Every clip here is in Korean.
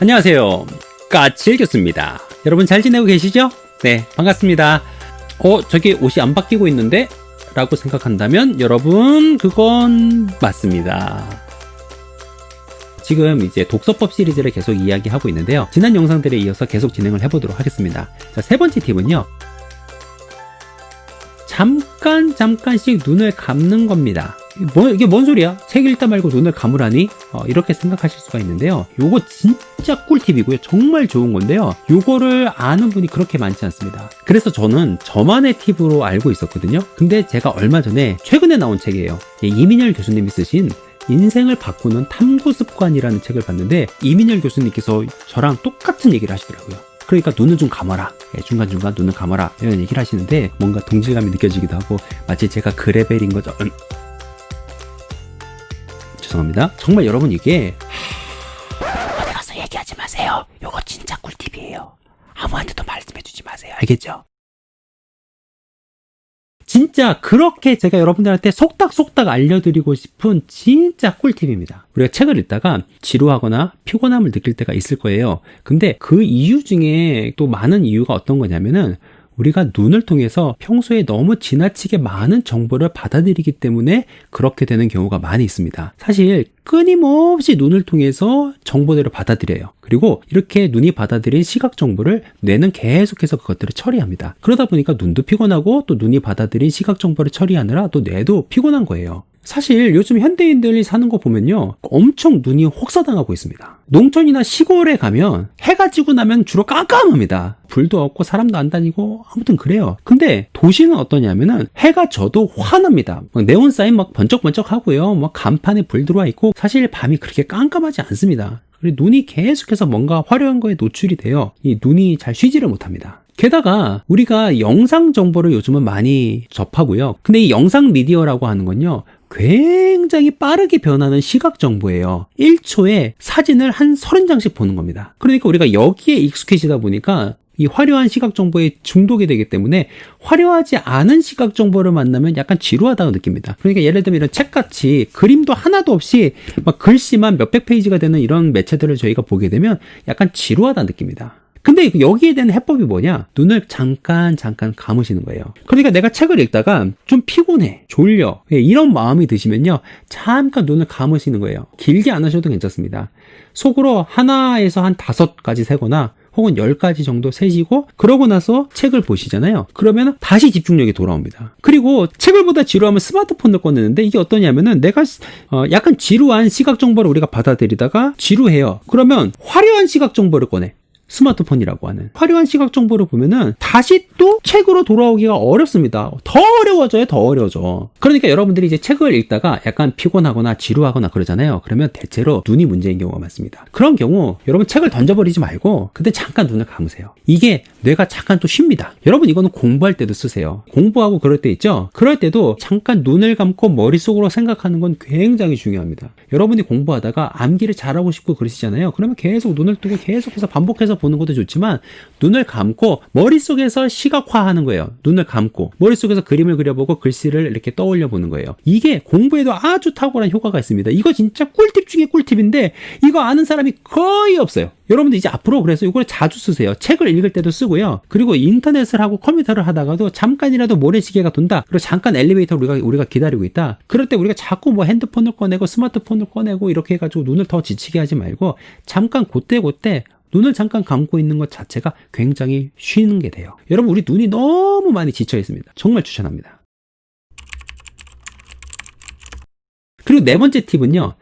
안녕하세요. 까칠 교수입니다. 여러분 잘 지내고 계시죠? 네, 반갑습니다. 어, 저기 옷이 안 바뀌고 있는데? 라고 생각한다면 여러분, 그건 맞습니다. 지금 이제 독서법 시리즈를 계속 이야기하고 있는데요. 지난 영상들에 이어서 계속 진행을 해보도록 하겠습니다. 자, 세 번째 팁은요. 잠깐 잠깐씩 눈을 감는 겁니다. 뭐, 이게 뭔 소리야? 책 읽다 말고 눈을 감으라니? 어, 이렇게 생각하실 수가 있는데요. 요거 진짜 꿀팁이고요. 정말 좋은 건데요. 요거를 아는 분이 그렇게 많지 않습니다. 그래서 저는 저만의 팁으로 알고 있었거든요. 근데 제가 얼마 전에 최근에 나온 책이에요. 예, 이민열 교수님이 쓰신 인생을 바꾸는 탐구 습관이라는 책을 봤는데 이민열 교수님께서 저랑 똑같은 얘기를 하시더라고요. 그러니까 눈을 좀 감아라. 예, 중간중간 눈을 감아라. 이런 얘기를 하시는데 뭔가 동질감이 느껴지기도 하고 마치 제가 그 레벨인 거죠. 음. 죄송합니다. 정말 여러분 이게 어디 가서 얘기하지 마세요. 요거 진짜 꿀팁이에요. 아무한테도 말씀해주지 마세요. 알겠죠? 진짜 그렇게 제가 여러분들한테 속닥속닥 알려드리고 싶은 진짜 꿀팁입니다. 우리가 책을 읽다가 지루하거나 피곤함을 느낄 때가 있을 거예요. 근데 그 이유 중에 또 많은 이유가 어떤 거냐면은 우리가 눈을 통해서 평소에 너무 지나치게 많은 정보를 받아들이기 때문에 그렇게 되는 경우가 많이 있습니다. 사실 끊임없이 눈을 통해서 정보들을 받아들여요. 그리고 이렇게 눈이 받아들인 시각 정보를 뇌는 계속해서 그것들을 처리합니다. 그러다 보니까 눈도 피곤하고 또 눈이 받아들인 시각 정보를 처리하느라 또 뇌도 피곤한 거예요. 사실 요즘 현대인들이 사는 거 보면요. 엄청 눈이 혹사당하고 있습니다. 농촌이나 시골에 가면 해가 지고 나면 주로 깜깜합니다. 불도 없고 사람도 안 다니고 아무튼 그래요. 근데 도시는 어떠냐면은 해가 져도 환합니다. 막 네온 사인 막 번쩍번쩍 하고요. 막 간판에 불 들어와 있고 사실 밤이 그렇게 깜깜하지 않습니다. 눈이 계속해서 뭔가 화려한 거에 노출이 돼요. 이 눈이 잘 쉬지를 못합니다. 게다가 우리가 영상 정보를 요즘은 많이 접하고요. 근데 이 영상 미디어라고 하는 건요. 굉장히 빠르게 변하는 시각 정보예요. 1초에 사진을 한 30장씩 보는 겁니다. 그러니까 우리가 여기에 익숙해지다 보니까 이 화려한 시각 정보에 중독이 되기 때문에 화려하지 않은 시각 정보를 만나면 약간 지루하다고 느낍니다. 그러니까 예를 들면 이런 책같이 그림도 하나도 없이 막 글씨만 몇백 페이지가 되는 이런 매체들을 저희가 보게 되면 약간 지루하다 느낍니다. 근데 여기에 대한 해법이 뭐냐? 눈을 잠깐 잠깐 감으시는 거예요. 그러니까 내가 책을 읽다가 좀 피곤해, 졸려 예, 이런 마음이 드시면요, 잠깐 눈을 감으시는 거예요. 길게 안 하셔도 괜찮습니다. 속으로 하나에서 한 다섯 가지 세거나 혹은 열가지 정도 세시고 그러고 나서 책을 보시잖아요. 그러면 다시 집중력이 돌아옵니다. 그리고 책을 보다 지루하면 스마트폰을 꺼내는데 이게 어떠냐면은 내가 어 약간 지루한 시각 정보를 우리가 받아들이다가 지루해요. 그러면 화려한 시각 정보를 꺼내. 스마트폰이라고 하는 화려한 시각 정보를 보면은 다시 또 책으로 돌아오기가 어렵습니다. 더 어려워져요, 더 어려워져. 그러니까 여러분들이 이제 책을 읽다가 약간 피곤하거나 지루하거나 그러잖아요. 그러면 대체로 눈이 문제인 경우가 많습니다. 그런 경우 여러분 책을 던져버리지 말고 그때 잠깐 눈을 감으세요. 이게 뇌가 잠깐 또 쉽니다. 여러분 이거는 공부할 때도 쓰세요. 공부하고 그럴 때 있죠? 그럴 때도 잠깐 눈을 감고 머릿속으로 생각하는 건 굉장히 중요합니다. 여러분이 공부하다가 암기를 잘하고 싶고 그러시잖아요. 그러면 계속 눈을 뜨고 계속해서 반복해서 보는 것도 좋지만 눈을 감고 머릿속에서 시각화하는 거예요. 눈을 감고 머릿속에서 그림을 그려보고 글씨를 이렇게 떠올려 보는 거예요. 이게 공부에도 아주 탁월한 효과가 있습니다. 이거 진짜 꿀팁 중에 꿀팁인데 이거 아는 사람이 거의 없어요. 여러분들 이제 앞으로 그래서 이걸 자주 쓰세요. 책을 읽을 때도 쓰고요. 그리고 인터넷을 하고 컴퓨터를 하다가도 잠깐이라도 모래시계가 돈다. 그리고 잠깐 엘리베이터 우리가 우리가 기다리고 있다. 그럴 때 우리가 자꾸 뭐 핸드폰을 꺼내고 스마트폰을 꺼내고 이렇게 해가지고 눈을 더 지치게 하지 말고 잠깐 그때 그때 눈을 잠깐 감고 있는 것 자체가 굉장히 쉬는 게 돼요. 여러분 우리 눈이 너무 많이 지쳐 있습니다. 정말 추천합니다. 그리고 네 번째 팁은요.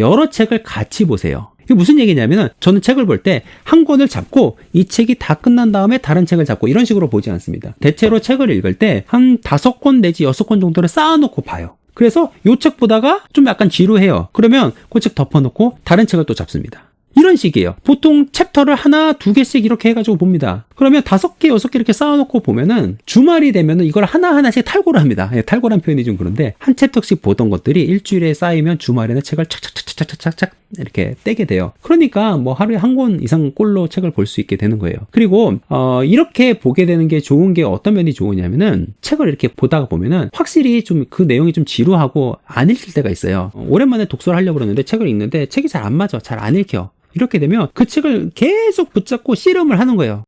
여러 책을 같이 보세요. 이게 무슨 얘기냐면은 저는 책을 볼 때 한 권을 잡고 이 책이 다 끝난 다음에 다른 책을 잡고 이런 식으로 보지 않습니다. 대체로 책을 읽을 때 한 다섯 권 내지 여섯 권 정도를 쌓아놓고 봐요. 그래서 요 책 보다가 좀 약간 지루해요. 그러면 그 책 덮어놓고 다른 책을 또 잡습니다. 이런 식이에요. 보통 챕터를 하나, 두 개씩 이렇게 해가지고 봅니다. 그러면 다섯 개, 여섯 개 이렇게 쌓아놓고 보면은 주말이 되면은 이걸 하나하나씩 탈고를 합니다. 예, 탈고란 표현이 좀 그런데 한 챕터씩 보던 것들이 일주일에 쌓이면 주말에는 책을 착착착착착착착 이렇게 떼게 돼요. 그러니까 뭐 하루에 한 권 이상 꼴로 책을 볼 수 있게 되는 거예요. 그리고 어, 이렇게 보게 되는 게 좋은 게 어떤 면이 좋으냐면은 책을 이렇게 보다가 보면은 확실히 좀 그 내용이 좀 지루하고 안 읽힐 때가 있어요. 어, 오랜만에 독서를 하려고 그러는데 책을 읽는데 책이 잘 안 맞아. 잘 안 읽혀. 이렇게 되면 그 책을 계속 붙잡고 씨름을 하는 거예요.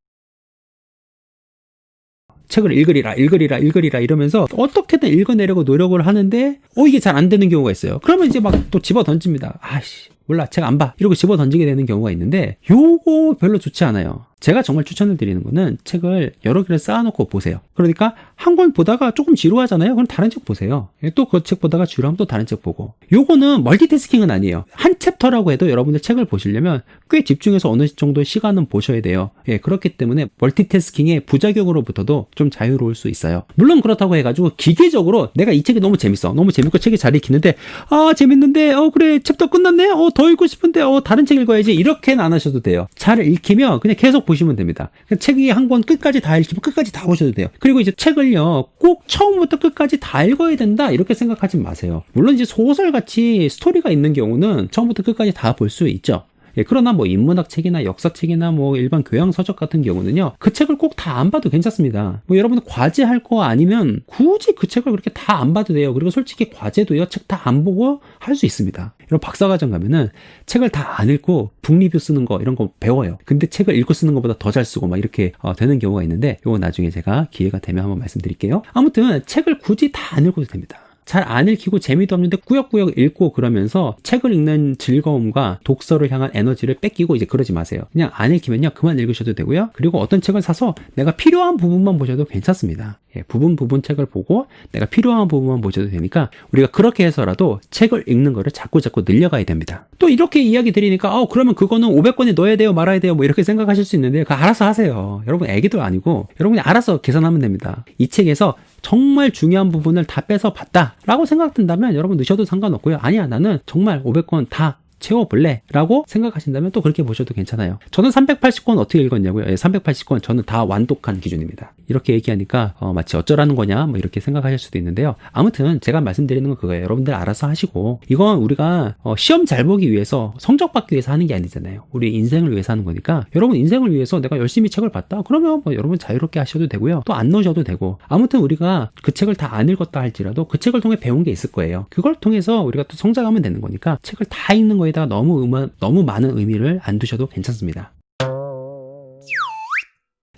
책을 읽으리라, 읽으리라, 읽으리라 이러면서 어떻게든 읽어내려고 노력을 하는데, 어, 이게 잘 안 되는 경우가 있어요. 그러면 이제 막 또 집어 던집니다. 아씨, 몰라, 책 안 봐. 이러고 집어 던지게 되는 경우가 있는데, 요거 별로 좋지 않아요. 제가 정말 추천을 드리는 거는 책을 여러 개를 쌓아놓고 보세요. 그러니까 한 권 보다가 조금 지루하잖아요. 그럼 다른 책 보세요. 또 그 책 보다가 지루하면 또 다른 책 보고. 요거는 멀티태스킹은 아니에요. 한 챕터라고 해도 여러분들 책을 보시려면 꽤 집중해서 어느 정도 시간은 보셔야 돼요. 예, 그렇기 때문에 멀티태스킹의 부작용으로부터도 좀 자유로울 수 있어요. 물론 그렇다고 해가지고 기계적으로 내가 이 책이 너무 재밌어. 너무 재밌고 책이 잘 읽히는데, 아, 재밌는데, 어, 그래, 챕터 끝났네? 어, 더 읽고 싶은데, 어, 다른 책 읽어야지. 이렇게는 안 하셔도 돼요. 잘 읽히면 그냥 계속 보시면 됩니다. 책이 한 권 끝까지 다 읽히면 끝까지 다 보셔도 돼요. 그리고 이제 책을요, 꼭 처음부터 끝까지 다 읽어야 된다, 이렇게 생각하지 마세요. 물론 이제 소설 같이 스토리가 있는 경우는 처음부터 끝까지 다 볼 수 있죠. 예, 그러나 뭐 인문학 책이나 역사 책이나 뭐 일반 교양 서적 같은 경우는요, 그 책을 꼭 다 안 봐도 괜찮습니다. 뭐 여러분 과제할 거 아니면 굳이 그 책을 그렇게 다 안 봐도 돼요. 그리고 솔직히 과제도요, 책 다 안 보고 할 수 있습니다. 이런 박사과정 가면은 책을 다 안 읽고 북리뷰 쓰는 거 이런 거 배워요. 근데 책을 읽고 쓰는 것보다 더 잘 쓰고 막 이렇게 어, 되는 경우가 있는데, 이거 나중에 제가 기회가 되면 한번 말씀드릴게요. 아무튼 책을 굳이 다 안 읽어도 됩니다. 잘 안 읽히고 재미도 없는데 꾸역꾸역 읽고 그러면서 책을 읽는 즐거움과 독서를 향한 에너지를 뺏기고 이제 그러지 마세요. 그냥 안 읽히면요. 그만 읽으셔도 되고요. 그리고 어떤 책을 사서 내가 필요한 부분만 보셔도 괜찮습니다. 예, 부분 부분 책을 보고 내가 필요한 부분만 보셔도 되니까 우리가 그렇게 해서라도 책을 읽는 거를 자꾸 자꾸 늘려가야 됩니다. 또 이렇게 이야기 드리니까 어 그러면 그거는 500권에 넣어야 돼요 말아야 돼요 뭐 이렇게 생각하실 수 있는데 그 알아서 하세요. 여러분 애기도 아니고 여러분이 알아서 계산하면 됩니다. 이 책에서 정말 중요한 부분을 다 빼서 봤다라고 생각된다면 여러분 넣으셔도 상관없고요. 아니야 나는 정말 500권 다 채워볼래? 라고 생각하신다면 또 그렇게 보셔도 괜찮아요. 저는 380권 어떻게 읽었냐고요? 예, 380권 저는 다 완독한 기준입니다. 이렇게 얘기하니까 어, 마치 어쩌라는 거냐 뭐 이렇게 생각하실 수도 있는데요. 아무튼 제가 말씀드리는 건 그거예요. 여러분들 알아서 하시고 이건 우리가 어, 시험 잘 보기 위해서 성적 받기 위해서 하는 게 아니잖아요. 우리 인생을 위해서 하는 거니까 여러분 인생을 위해서 내가 열심히 책을 봤다? 그러면 뭐 여러분 자유롭게 하셔도 되고요. 또 안 넣으셔도 되고 아무튼 우리가 그 책을 다 안 읽었다 할지라도 그 책을 통해 배운 게 있을 거예요. 그걸 통해서 우리가 또 성장하면 되는 거니까 책을 다 읽는 거 에다가 너무 의마, 너무 많은 의미를 안 두셔도 괜찮습니다.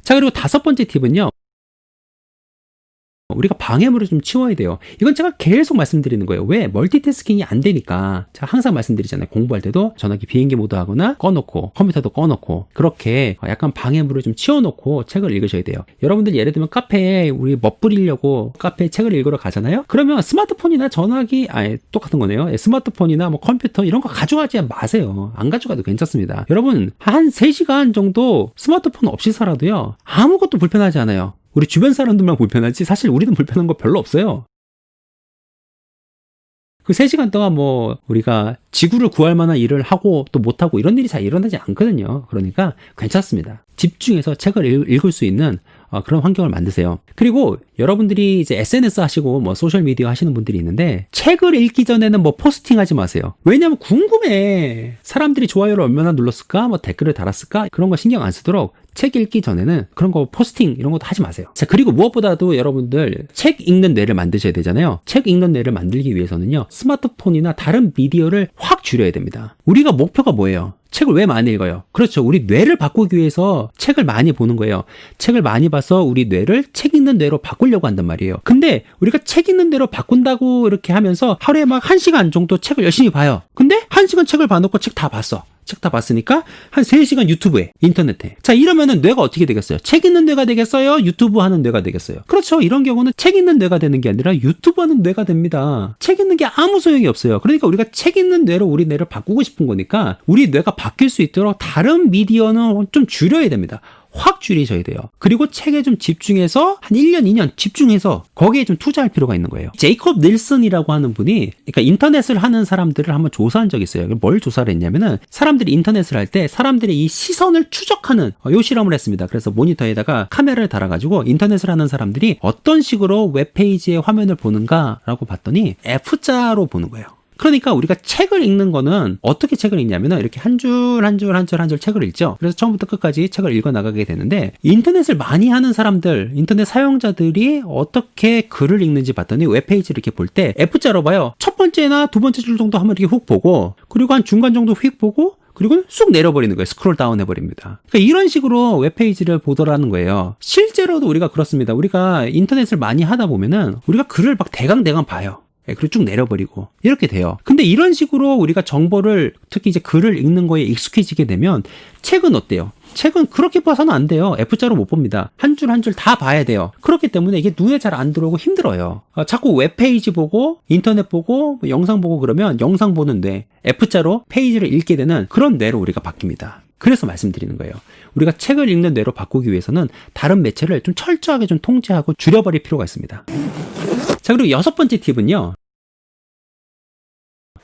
자 그리고 다섯 번째 팁은요. 우리가 방해물을 좀 치워야 돼요. 이건 제가 계속 말씀드리는 거예요. 왜? 멀티태스킹이 안 되니까. 제가 항상 말씀드리잖아요. 공부할 때도 전화기 비행기 모드 하거나 꺼놓고 컴퓨터도 꺼놓고 그렇게 약간 방해물을 좀 치워놓고 책을 읽으셔야 돼요. 여러분들 예를 들면 카페에 우리 멋부리려고 카페에 책을 읽으러 가잖아요. 그러면 스마트폰이나 전화기 아예 똑같은 거네요. 예, 스마트폰이나 뭐 컴퓨터 이런 거 가져가지 마세요. 안 가져가도 괜찮습니다. 여러분 한 3시간 정도 스마트폰 없이 살아도요. 아무것도 불편하지 않아요. 우리 주변 사람들만 불편하지 사실 우리는 불편한 거 별로 없어요. 그 3시간 동안 뭐 우리가 지구를 구할 만한 일을 하고 또 못하고 이런 일이 잘 일어나지 않거든요. 그러니까 괜찮습니다. 집중해서 책을 읽, 읽을 수 있는 어, 그런 환경을 만드세요. 그리고 여러분들이 이제 SNS 하시고 뭐 소셜 미디어 하시는 분들이 있는데 책을 읽기 전에는 뭐 포스팅 하지 마세요. 왜냐면 궁금해. 사람들이 좋아요를 얼마나 눌렀을까? 뭐 댓글을 달았을까? 그런 거 신경 안 쓰도록 책 읽기 전에는 그런 거 포스팅 이런 것도 하지 마세요. 자, 그리고 무엇보다도 여러분들 책 읽는 뇌를 만드셔야 되잖아요. 책 읽는 뇌를 만들기 위해서는요. 스마트폰이나 다른 미디어를 확 줄여야 됩니다. 우리가 목표가 뭐예요? 책을 왜 많이 읽어요? 그렇죠. 우리 뇌를 바꾸기 위해서 책을 많이 보는 거예요. 책을 많이 봐서 우리 뇌를 책 읽는 뇌로 바꾸려고 한단 말이에요. 근데 우리가 책 읽는 뇌로 바꾼다고 이렇게 하면서 하루에 막 한 시간 정도 책을 열심히 봐요. 근데 한 시간 책을 봐놓고 책 다 봤어. 책 다 봤으니까 한 3시간 유튜브에 인터넷에. 자 이러면은 뇌가 어떻게 되겠어요? 책 읽는 뇌가 되겠어요? 유튜브 하는 뇌가 되겠어요? 그렇죠. 이런 경우는 책 읽는 뇌가 되는 게 아니라 유튜브 하는 뇌가 됩니다. 책 읽는 게 아무 소용이 없어요. 그러니까 우리가 책 읽는 뇌로 우리 뇌를 바꾸고 싶은 거니까 우리 뇌가 바뀔 수 있도록 다른 미디어는 좀 줄여야 됩니다 확 줄이셔야 돼요. 그리고 책에 좀 집중해서 한 1년, 2년 집중해서 거기에 좀 투자할 필요가 있는 거예요. 제이콥 닐슨이라고 하는 분이 그러니까 인터넷을 하는 사람들을 한번 조사한 적이 있어요. 뭘 조사를 했냐면은 사람들이 인터넷을 할 때 사람들의 이 시선을 추적하는 어, 요 실험을 했습니다. 그래서 모니터에다가 카메라를 달아가지고 인터넷을 하는 사람들이 어떤 식으로 웹페이지의 화면을 보는가라고 봤더니 F자로 보는 거예요. 그러니까 우리가 책을 읽는 거는 어떻게 책을 읽냐면은 이렇게 한 줄 한 줄 한 줄 한 줄 책을 읽죠. 그래서 처음부터 끝까지 책을 읽어 나가게 되는데 인터넷을 많이 하는 사람들, 인터넷 사용자들이 어떻게 글을 읽는지 봤더니 웹페이지를 이렇게 볼 때 F자로 봐요. 첫 번째나 두 번째 줄 정도 한번 이렇게 훅 보고 그리고 한 중간 정도 휙 보고 그리고 쑥 내려버리는 거예요. 스크롤 다운 해버립니다. 그러니까 이런 식으로 웹페이지를 보더라는 거예요. 실제로도 우리가 그렇습니다. 우리가 인터넷을 많이 하다 보면은 우리가 글을 막 대강대강 봐요. 예, 그리고 쭉 내려버리고 이렇게 돼요. 근데 이런 식으로 우리가 정보를 특히 이제 글을 읽는 거에 익숙해지게 되면 책은 어때요? 책은 그렇게 봐서는 안 돼요. F자로 못 봅니다. 한 줄 한 줄 다 봐야 돼요. 그렇기 때문에 이게 눈에 잘 안 들어오고 힘들어요. 어, 자꾸 웹페이지 보고 인터넷 보고 뭐 영상 보고 그러면 영상 보는데 F자로 페이지를 읽게 되는 그런 뇌로 우리가 바뀝니다. 그래서 말씀드리는 거예요. 우리가 책을 읽는 뇌로 바꾸기 위해서는 다른 매체를 좀 철저하게 좀 통제하고 줄여버릴 필요가 있습니다. 자, 그리고 여섯 번째 팁은요.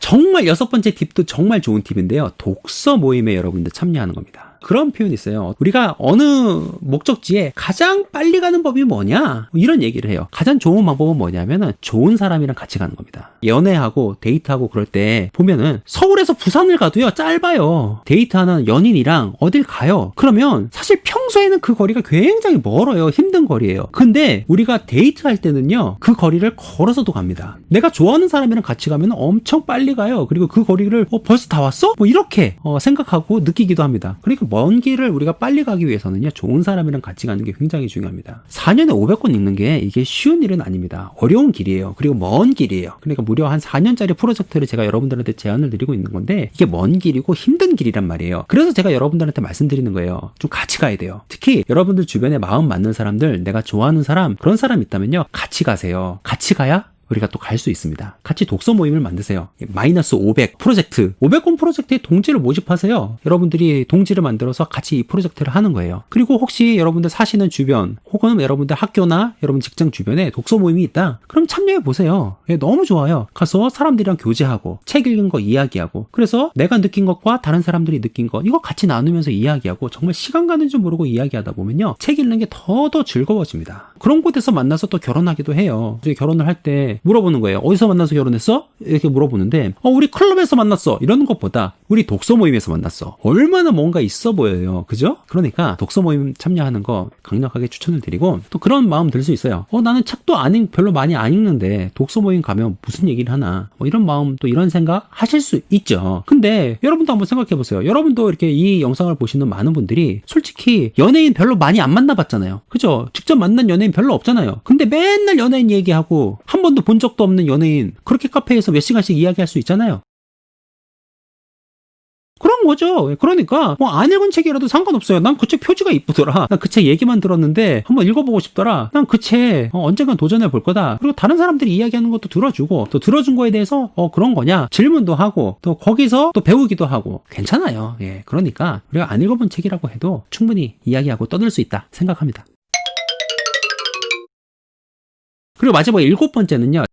정말 여섯 번째 팁도 정말 좋은 팁인데요. 독서 모임에 여러분들 참여하는 겁니다. 그런 표현이 있어요. 우리가 어느 목적지에 가장 빨리 가는 법이 뭐냐? 뭐 이런 얘기를 해요. 가장 좋은 방법은 뭐냐면은 좋은 사람이랑 같이 가는 겁니다. 연애하고 데이트하고 그럴 때 보면은 서울에서 부산을 가도요, 짧아요. 데이트하는 연인이랑 어딜 가요. 그러면 사실 평소에는 그 거리가 굉장히 멀어요. 힘든 거리예요. 근데 우리가 데이트할 때는요, 그 거리를 걸어서도 갑니다. 내가 좋아하는 사람이랑 같이 가면 엄청 빨리 가요. 그리고 그 거리를 어, 벌써 다 왔어? 뭐 이렇게 어, 생각하고 느끼기도 합니다. 그러니까 먼 길을 우리가 빨리 가기 위해서는요, 좋은 사람이랑 같이 가는 게 굉장히 중요합니다. 4년에 500권 읽는 게 이게 쉬운 일은 아닙니다. 어려운 길이에요. 그리고 먼 길이에요. 그러니까 무려 한 4년짜리 프로젝트를 제가 여러분들한테 제안을 드리고 있는 건데 이게 먼 길이고 힘든 길이란 말이에요. 그래서 제가 여러분들한테 말씀드리는 거예요. 좀 같이 가야 돼요. 특히 여러분들 주변에 마음 맞는 사람들, 내가 좋아하는 사람, 그런 사람 있다면요, 같이 가세요. 같이 가야 우리가 또 갈 수 있습니다. 같이 독서 모임을 만드세요. 마이너스 500 프로젝트. 500권 프로젝트에 동지를 모집하세요. 여러분들이 동지를 만들어서 같이 이 프로젝트를 하는 거예요. 그리고 혹시 여러분들 사시는 주변 혹은 여러분들 학교나 여러분 직장 주변에 독서 모임이 있다. 그럼 참여해 보세요. 예, 너무 좋아요. 가서 사람들이랑 교제하고 책 읽은 거 이야기하고 그래서 내가 느낀 것과 다른 사람들이 느낀 것 이거 같이 나누면서 이야기하고 정말 시간 가는 줄 모르고 이야기하다 보면요. 책 읽는 게 더 더 즐거워집니다. 그런 곳에서 만나서 또 결혼하기도 해요. 결혼을 할때 물어보는 거예요. 어디서 만나서 결혼했어? 이렇게 물어보는데 어, 우리 클럽에서 만났어. 이러는 것보다 우리 독서 모임에서 만났어. 얼마나 뭔가 있어 보여요. 그죠? 그러니까 독서 모임 참여하는 거 강력하게 추천을 드리고 또 그런 마음 들 수 있어요. 어, 나는 책도 안 읽, 별로 많이 안 읽는데 독서 모임 가면 무슨 얘기를 하나. 뭐 이런 마음 또 이런 생각 하실 수 있죠. 근데 여러분도 한번 생각해 보세요. 여러분도 이렇게 이 영상을 보시는 많은 분들이 솔직히 연예인 별로 많이 안 만나봤잖아요. 그죠? 직접 만난 연예인 별로 없잖아요. 근데 맨날 연예인 얘기하고 한 번도 본 적도 없는 연예인 그렇게 카페에서 몇 시간씩 이야기할 수 있잖아요. 그런 거죠. 그러니까 뭐 안 읽은 책이라도 상관없어요. 난 그 책 표지가 이쁘더라. 난 그 책 얘기만 들었는데 한번 읽어보고 싶더라. 난 그 책 언젠간 도전해 볼 거다. 그리고 다른 사람들이 이야기하는 것도 들어주고 또 들어준 거에 대해서 어 그런 거냐 질문도 하고 또 거기서 또 배우기도 하고 괜찮아요. 예, 그러니까 우리가 안 읽어본 책이라고 해도 충분히 이야기하고 떠들 수 있다 생각합니다. 그리고 마지막에 일곱 번째는요.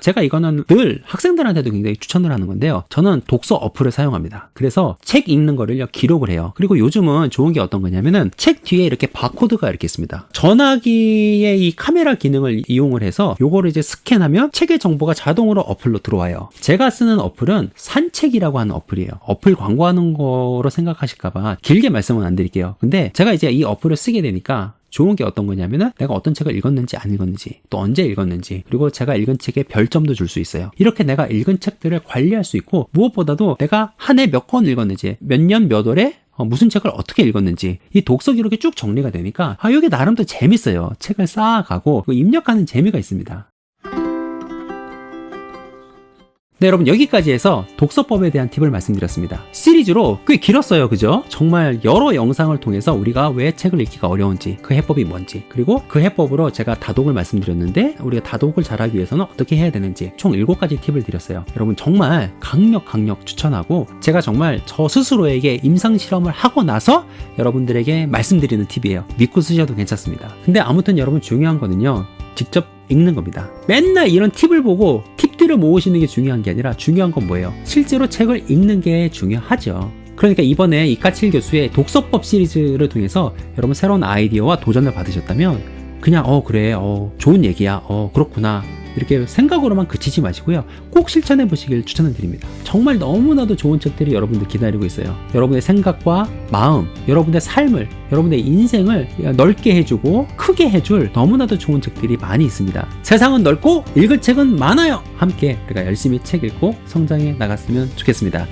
제가 이거는 늘 학생들한테도 굉장히 추천을 하는 건데요. 저는 독서 어플을 사용합니다. 그래서 책 읽는 거를요, 기록을 해요. 그리고 요즘은 좋은 게 어떤 거냐면은 책 뒤에 이렇게 바코드가 이렇게 있습니다. 전화기의 이 카메라 기능을 이용을 해서 요거를 이제 스캔하면 책의 정보가 자동으로 어플로 들어와요. 제가 쓰는 어플은 산책이라고 하는 어플이에요. 어플 광고하는 거로 생각하실까봐 길게 말씀은 안 드릴게요. 근데 제가 이제 이 어플을 쓰게 되니까 좋은 게 어떤 거냐면은 내가 어떤 책을 읽었는지 안 읽었는지 또 언제 읽었는지 그리고 제가 읽은 책에 별점도 줄 수 있어요. 이렇게 내가 읽은 책들을 관리할 수 있고 무엇보다도 내가 한 해 몇 권 읽었는지 몇 년 몇 월에 어, 무슨 책을 어떻게 읽었는지 이 독서 기록이 쭉 정리가 되니까 아 이게 나름 또 재밌어요. 책을 쌓아가고 그 입력하는 재미가 있습니다. 네, 여러분 여기까지 해서 독서법에 대한 팁을 말씀드렸습니다. 시리즈로 꽤 길었어요. 그죠? 정말 여러 영상을 통해서 우리가 왜 책을 읽기가 어려운지, 그 해법이 뭔지, 그리고 그 해법으로 제가 다독을 말씀드렸는데 우리가 다독을 잘하기 위해서는 어떻게 해야 되는지 총 7가지 팁을 드렸어요. 여러분 정말 강력 강력 추천하고 제가 정말 저 스스로에게 임상 실험을 하고 나서 여러분들에게 말씀드리는 팁이에요. 믿고 쓰셔도 괜찮습니다. 근데 아무튼 여러분 중요한 거는요. 직접 읽는 겁니다. 맨날 이런 팁을 보고 팁들을 모으시는 게 중요한 게 아니라 중요한 건 뭐예요? 실제로 책을 읽는 게 중요하죠. 그러니까 이번에 이까칠 교수의 독서법 시리즈를 통해서 여러분 새로운 아이디어와 도전을 받으셨다면 그냥 어 그래 어 좋은 얘기야 어 그렇구나 이렇게 생각으로만 그치지 마시고요. 꼭 실천해 보시길 추천을 드립니다. 정말 너무나도 좋은 책들이 여러분들 기다리고 있어요. 여러분의 생각과 마음, 여러분의 삶을, 여러분의 인생을 넓게 해주고 크게 해줄 너무나도 좋은 책들이 많이 있습니다. 세상은 넓고 읽을 책은 많아요. 함께 우리가 열심히 책 읽고 성장해 나갔으면 좋겠습니다.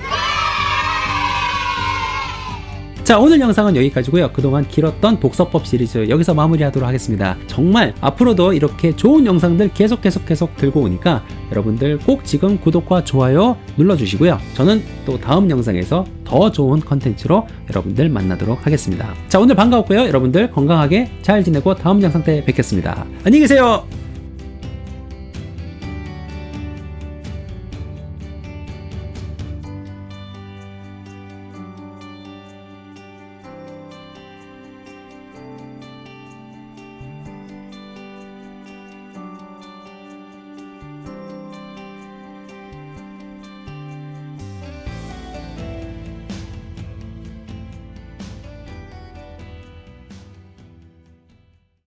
자 오늘 영상은 여기까지고요. 그동안 길었던 독서법 시리즈 여기서 마무리하도록 하겠습니다. 정말 앞으로도 이렇게 좋은 영상들 계속 계속 계속 들고 오니까 여러분들 꼭 지금 구독과 좋아요 눌러주시고요. 저는 또 다음 영상에서 더 좋은 컨텐츠로 여러분들 만나도록 하겠습니다. 자 오늘 반가웠고요. 여러분들 건강하게 잘 지내고 다음 영상 때 뵙겠습니다. 안녕히 계세요